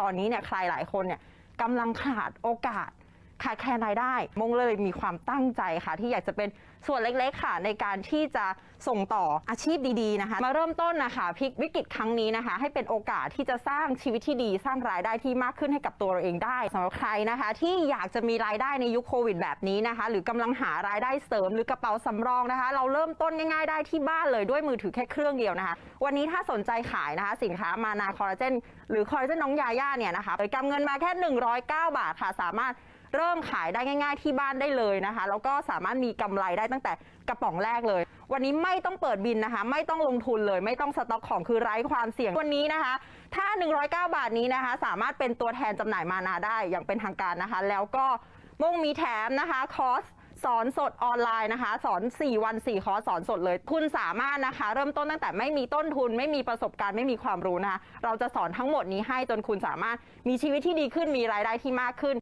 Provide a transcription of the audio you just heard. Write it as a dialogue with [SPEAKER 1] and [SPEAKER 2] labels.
[SPEAKER 1] ตอนนี้เนี่ยใครหลายคนเนี่ยกำลังขาดโอกาส ขาดแคลนรายได้ มงเลยมีความตั้งใจค่ะ ที่อยากจะเป็นส่วนเล็กๆค่ะ ในการที่จะส่งต่ออาชีพดีๆนะคะ มาเริ่มต้นนะคะพลิกวิกฤตครั้งนี้นะคะ ให้เป็นโอกาสที่จะสร้างชีวิตที่ดี สร้างรายได้ที่มากขึ้นให้กับตัวเราเองได้สำหรับใครนะคะ ที่อยากจะมีรายได้ในยุคโควิดแบบนี้นะคะ หรือกำลังหารายได้เสริมหรือกระเป๋าสำรองนะคะ เราเริ่มต้นง่ายๆได้ที่บ้านเลยด้วยมือถือแค่เครื่องเดียวนะคะ วันนี้ถ้าสนใจขายนะคะ สินค้ามานาคอลลาเจนหรือคอลลาเจนน้องยาย่าเนี่ยนะคะโดยกำเงินมาแค่ 109 บาทค่ะสามารถ เริ่มขายได้ง่าย ๆ ที่บ้านได้เลยนะคะ แล้วก็สามารถมีกำไรได้ตั้งแต่กระป๋องแรกเลย วันนี้ไม่ต้องเปิดบินนะคะ ไม่ต้องลงทุนเลย ไม่ต้องสต็อกของคือไร้ความเสี่ยงวันนี้นะคะ ถ้า 109 บาทนี้นะคะ สามารถเป็นตัวแทนจำหน่ายมานาได้อย่างเป็นทางการนะคะ แล้วก็มงมีแถมนะคะคอร์สสอนสดออนไลน์นะคะ สอน 4 วัน 4 คอร์สสอนสดเลย คุณสามารถนะคะ เริ่มต้นตั้งแต่ไม่มีต้นทุน ไม่มีประสบการณ์ไม่มีความรู้นะคะ เราจะสอนทั้งหมดนี้ให้จนคุณสามารถมีชีวิตที่ดีขึ้นมีรายได้ที่มากขึ้น